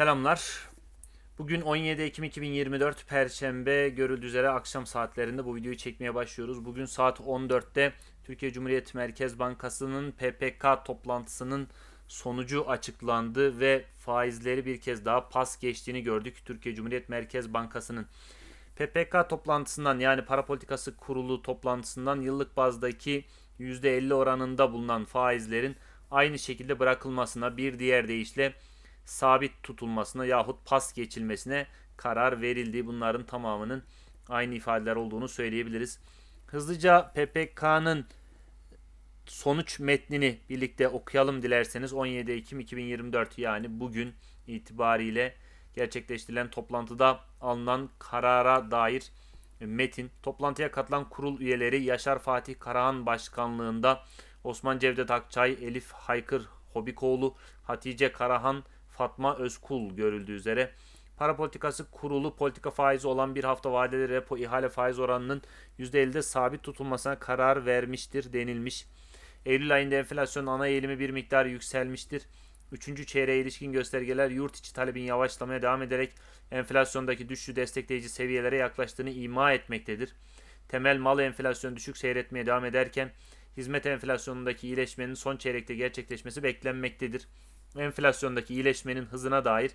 Selamlar. Bugün 17 Ekim 2024 Perşembe görüldüğü üzere akşam saatlerinde bu videoyu çekmeye başlıyoruz. Bugün saat 14'te Türkiye Cumhuriyet Merkez Bankası'nın PPK toplantısının sonucu açıklandı ve faizleri bir kez daha pas geçtiğini gördük. Türkiye Cumhuriyet Merkez Bankası'nın PPK toplantısından yani para politikası kurulu toplantısından yıllık bazdaki %50 oranında bulunan faizlerin aynı şekilde bırakılmasına bir diğer deyişle sabit tutulmasına yahut pas geçilmesine karar verildi. Bunların tamamının aynı ifadeler olduğunu söyleyebiliriz. Hızlıca PPK'nın sonuç metnini birlikte okuyalım dilerseniz 17 Ekim 2024 yani bugün itibariyle gerçekleştirilen toplantıda alınan karara dair metin. Toplantıya katılan kurul üyeleri Yaşar Fatih Karahan başkanlığında Osman Cevdet Akçay, Elif Haykır Hobikoğlu, Hatice Karahan, Fatma Özkul görüldüğü üzere para politikası kurulu politika faizi olan bir hafta vadeli repo ihale faiz oranının %50'de sabit tutulmasına karar vermiştir denilmiş. Eylül ayında enflasyon ana eğilimi bir miktar yükselmiştir. Üçüncü çeyreğe ilişkin göstergeler yurt içi talebin yavaşlamaya devam ederek enflasyondaki düşüşü destekleyici seviyelere yaklaştığını ima etmektedir. Temel mal enflasyonu düşük seyretmeye devam ederken hizmet enflasyonundaki iyileşmenin son çeyrekte gerçekleşmesi beklenmektedir. Enflasyondaki iyileşmenin hızına dair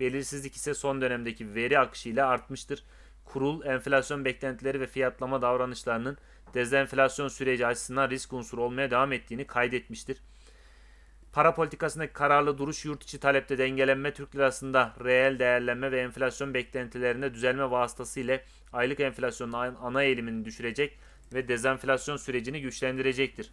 belirsizlik ise son dönemdeki veri akışıyla artmıştır. Kurul enflasyon beklentileri ve fiyatlama davranışlarının dezenflasyon süreci açısından risk unsuru olmaya devam ettiğini kaydetmiştir. Para politikasındaki kararlı duruş yurt içi talepte dengelenme Türk lirasında reel değerlenme ve enflasyon beklentilerinde düzelme vasıtasıyla aylık enflasyonun ana eğilimini düşürecek ve dezenflasyon sürecini güçlendirecektir.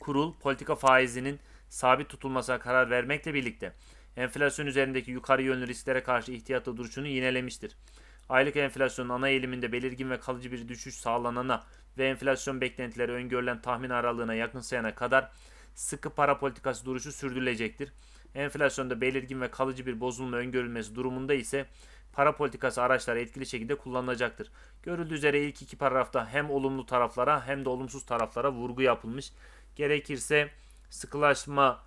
Kurul politika faizinin sabit tutulmasına karar vermekle birlikte enflasyon üzerindeki yukarı yönlü risklere karşı ihtiyatlı duruşunu yinelemiştir. Aylık enflasyonun ana eğiliminde belirgin ve kalıcı bir düşüş sağlanana ve enflasyon beklentileri öngörülen tahmin aralığına yakınsayana kadar sıkı para politikası duruşu sürdürülecektir. Enflasyonda belirgin ve kalıcı bir bozulma öngörülmesi durumunda ise para politikası araçları etkili şekilde kullanılacaktır. Görüldüğü üzere ilk iki paragrafta hem olumlu taraflara hem de olumsuz taraflara vurgu yapılmış. Gerekirse sıkılaşma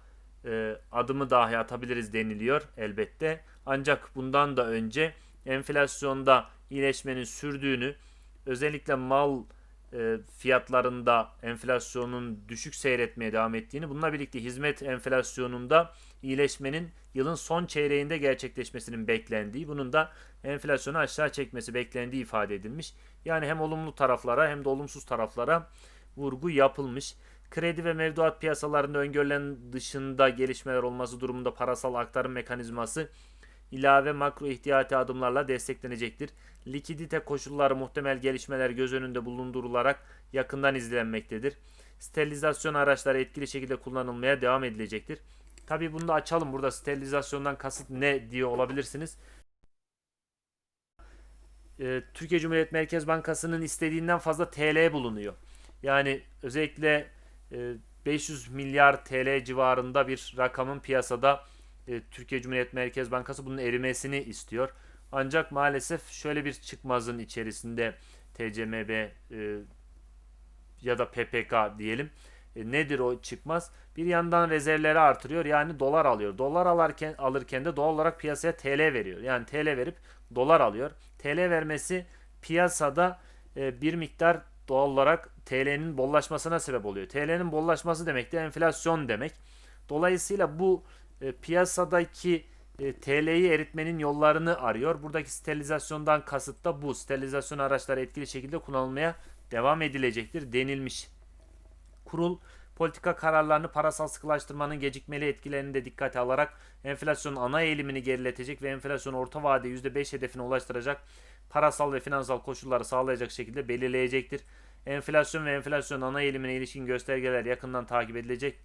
e, adımı dahi atabiliriz deniliyor elbette. Ancak bundan da önce enflasyonda iyileşmenin sürdüğünü, özellikle mal e, fiyatlarında enflasyonun düşük seyretmeye devam ettiğini, bununla birlikte hizmet enflasyonunda iyileşmenin yılın son çeyreğinde gerçekleşmesinin beklendiği, bunun da enflasyonu aşağı çekmesi beklendiği ifade edilmiş. Yani hem olumlu taraflara hem de olumsuz taraflara vurgu yapılmış. Kredi ve mevduat piyasalarında öngörülen dışında gelişmeler olması durumunda parasal aktarım mekanizması ilave makro ihtiyati adımlarla desteklenecektir. Likidite koşulları muhtemel gelişmeler göz önünde bulundurularak yakından izlenmektedir. Sterilizasyon araçları etkili şekilde kullanılmaya devam edilecektir. Tabi bunu da açalım. Burada sterilizasyondan kasıt ne diye olabilirsiniz. Ee, Türkiye Cumhuriyet Merkez Bankası'nın istediğinden fazla TL bulunuyor. Yani özellikle 500 e, milyar TL civarında bir rakamın piyasada e, Türkiye Cumhuriyet Merkez Bankası bunun erimesini istiyor. Ancak maalesef şöyle bir çıkmazın içerisinde TCMB e, ya da PPK diyelim. nedir o çıkmaz? Bir yandan rezervleri artırıyor yani dolar alıyor. Dolar alırken alırken de doğal olarak piyasaya TL veriyor. Yani TL verip dolar alıyor. TL vermesi piyasada bir miktar doğal olarak TL'nin bollaşmasına sebep oluyor. TL'nin bollaşması demek de enflasyon demek. Dolayısıyla bu e, piyasadaki e, TL'yi eritmenin yollarını arıyor. Buradaki sterilizasyondan kasıt da bu. Sterilizasyon araçları etkili şekilde kullanılmaya devam edilecektir denilmiş. Kurul politika kararlarını parasal sıkılaştırmanın gecikmeli etkilerini de dikkate alarak enflasyonun ana eğilimini geriletecek ve enflasyon orta vade %5 hedefine ulaştıracak parasal ve finansal koşulları sağlayacak şekilde belirleyecektir. Enflasyon ve enflasyon ana eğilimine ilişkin göstergeler yakından takip edilecek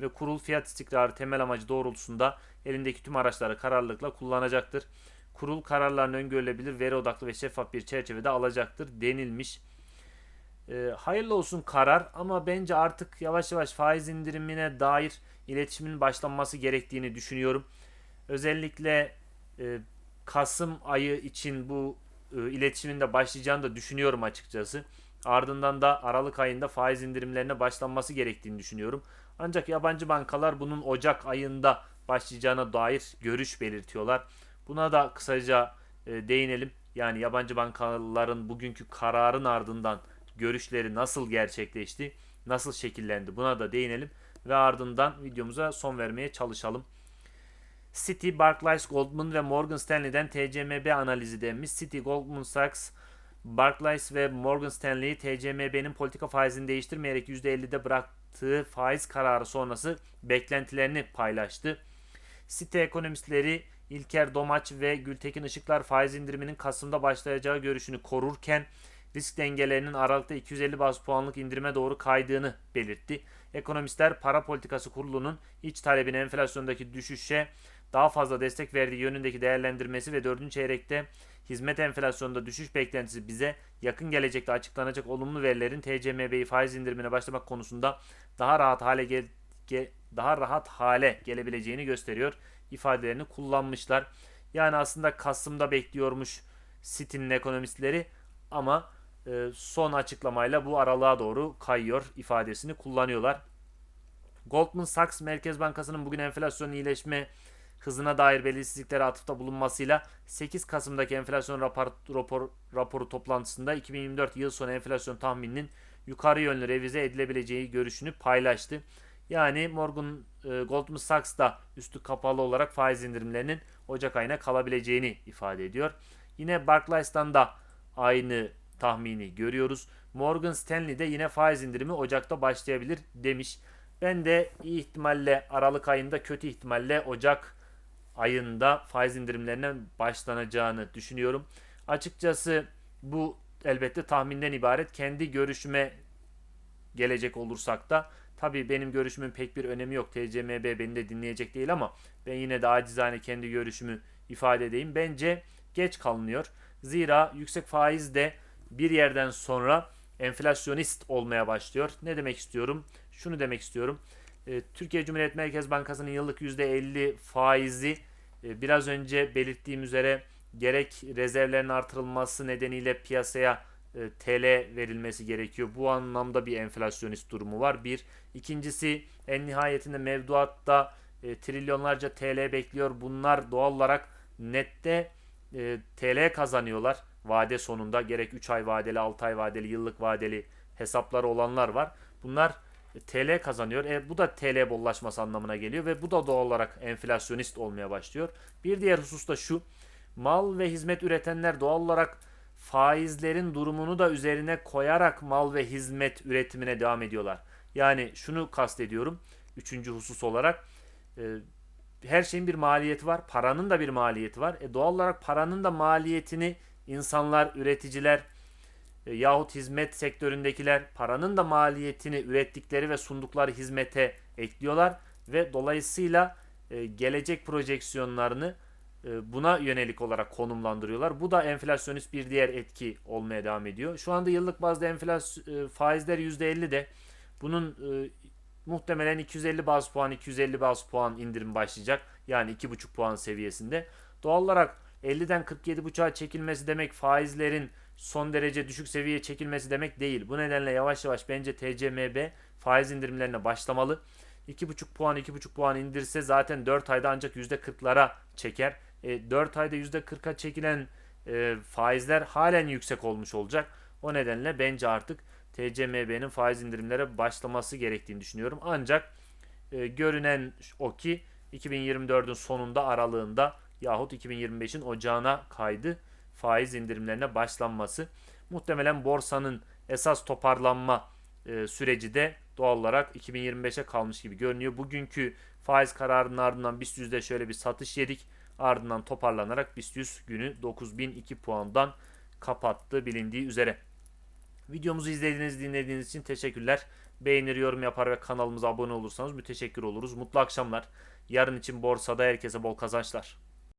ve kurul fiyat istikrarı temel amacı doğrultusunda elindeki tüm araçları kararlılıkla kullanacaktır. Kurul kararlarını öngörülebilir, veri odaklı ve şeffaf bir çerçevede alacaktır denilmiş. E, hayırlı olsun karar ama bence artık yavaş yavaş faiz indirimine dair iletişimin başlanması gerektiğini düşünüyorum. Özellikle e, Kasım ayı için bu e, başlayacağını da düşünüyorum açıkçası. Ardından da Aralık ayında faiz indirimlerine başlanması gerektiğini düşünüyorum. Ancak yabancı bankalar bunun Ocak ayında başlayacağına dair görüş belirtiyorlar. Buna da kısaca e, değinelim. Yani yabancı bankaların bugünkü kararın ardından görüşleri nasıl gerçekleşti, nasıl şekillendi buna da değinelim ve ardından videomuza son vermeye çalışalım. Citi, Barclays, Goldman ve Morgan Stanley'den TCMB analizi denmiş. Citi, Goldman Sachs, Barclays ve Morgan Stanley TCMB'nin politika faizini değiştirmeyerek %50'de bıraktığı faiz kararı sonrası beklentilerini paylaştı. Citi ekonomistleri İlker Domaç ve Gültekin Işıklar faiz indiriminin Kasım'da başlayacağı görüşünü korurken risk dengelerinin Aralık'ta 250 baz puanlık indirime doğru kaydığını belirtti. Ekonomistler para politikası kurulunun iç talebin enflasyondaki düşüşe daha fazla destek verdiği yönündeki değerlendirmesi ve 4. çeyrekte hizmet enflasyonunda düşüş beklentisi bize yakın gelecekte açıklanacak olumlu verilerin TCMB'yi faiz indirimine başlamak konusunda daha rahat hale gel, ge, daha rahat hale gelebileceğini gösteriyor ifadelerini kullanmışlar. Yani aslında Kasım'da bekliyormuş City'nin ekonomistleri ama e, son açıklamayla bu aralığa doğru kayıyor ifadesini kullanıyorlar. Goldman Sachs Merkez Bankası'nın bugün enflasyonun iyileşme hızına dair belirsizliklere atıfta bulunmasıyla 8 Kasım'daki enflasyon rapor, rapor, raporu toplantısında 2024 yıl sonu enflasyon tahmininin yukarı yönlü revize edilebileceği görüşünü paylaştı. Yani Morgan e, Goldman Sachs da üstü kapalı olarak faiz indirimlerinin Ocak ayına kalabileceğini ifade ediyor. Yine Barclays'tan da aynı tahmini görüyoruz. Morgan Stanley de yine faiz indirimi Ocak'ta başlayabilir demiş. Ben de iyi ihtimalle Aralık ayında kötü ihtimalle Ocak ayında faiz indirimlerine başlanacağını düşünüyorum. Açıkçası bu elbette tahminden ibaret. Kendi görüşüme gelecek olursak da tabii benim görüşümün pek bir önemi yok. TCMB beni de dinleyecek değil ama ben yine de acizane kendi görüşümü ifade edeyim. Bence geç kalınıyor. Zira yüksek faiz de bir yerden sonra enflasyonist olmaya başlıyor. Ne demek istiyorum? Şunu demek istiyorum. E, Türkiye Cumhuriyet Merkez Bankası'nın yıllık %50 faizi e, biraz önce belirttiğim üzere gerek rezervlerin artırılması nedeniyle piyasaya e, TL verilmesi gerekiyor. Bu anlamda bir enflasyonist durumu var. Bir. İkincisi en nihayetinde mevduatta e, trilyonlarca TL bekliyor. Bunlar doğal olarak nette e, TL kazanıyorlar. Vade sonunda gerek 3 ay vadeli, 6 ay vadeli, yıllık vadeli hesapları olanlar var. Bunlar TL kazanıyor. E, bu da TL bollaşması anlamına geliyor ve bu da doğal olarak enflasyonist olmaya başlıyor. Bir diğer husus da şu. Mal ve hizmet üretenler doğal olarak faizlerin durumunu da üzerine koyarak mal ve hizmet üretimine devam ediyorlar. Yani şunu kastediyorum. Üçüncü husus olarak e, her şeyin bir maliyeti var. Paranın da bir maliyeti var. E, doğal olarak paranın da maliyetini insanlar, üreticiler e, yahut hizmet sektöründekiler paranın da maliyetini ürettikleri ve sundukları hizmete ekliyorlar ve dolayısıyla e, gelecek projeksiyonlarını e, buna yönelik olarak konumlandırıyorlar. Bu da enflasyonist bir diğer etki olmaya devam ediyor. Şu anda yıllık bazda enflasyon e, faizler %50 de bunun e, muhtemelen 250 baz puan 250 baz puan indirim başlayacak. Yani 2,5 puan seviyesinde. Doğal olarak 50'den 47,5'a çekilmesi demek faizlerin son derece düşük seviyeye çekilmesi demek değil. Bu nedenle yavaş yavaş bence TCMB faiz indirimlerine başlamalı. 2,5 puan 2,5 puan indirse zaten 4 ayda ancak %40'lara çeker. E, 4 ayda %40'a çekilen e, faizler halen yüksek olmuş olacak. O nedenle bence artık TCMB'nin faiz indirimlere başlaması gerektiğini düşünüyorum. Ancak e, görünen o ki 2024'ün sonunda aralığında yahut 2025'in ocağına kaydı faiz indirimlerine başlanması. Muhtemelen borsanın esas toparlanma e, süreci de doğal olarak 2025'e kalmış gibi görünüyor. Bugünkü faiz kararının ardından BIST yüzde şöyle bir satış yedik. Ardından toparlanarak BIST 100 günü 9002 puandan kapattı bilindiği üzere. Videomuzu izlediğiniz, dinlediğiniz için teşekkürler. Beğenir, yorum yapar ve kanalımıza abone olursanız müteşekkir oluruz. Mutlu akşamlar. Yarın için borsada herkese bol kazançlar.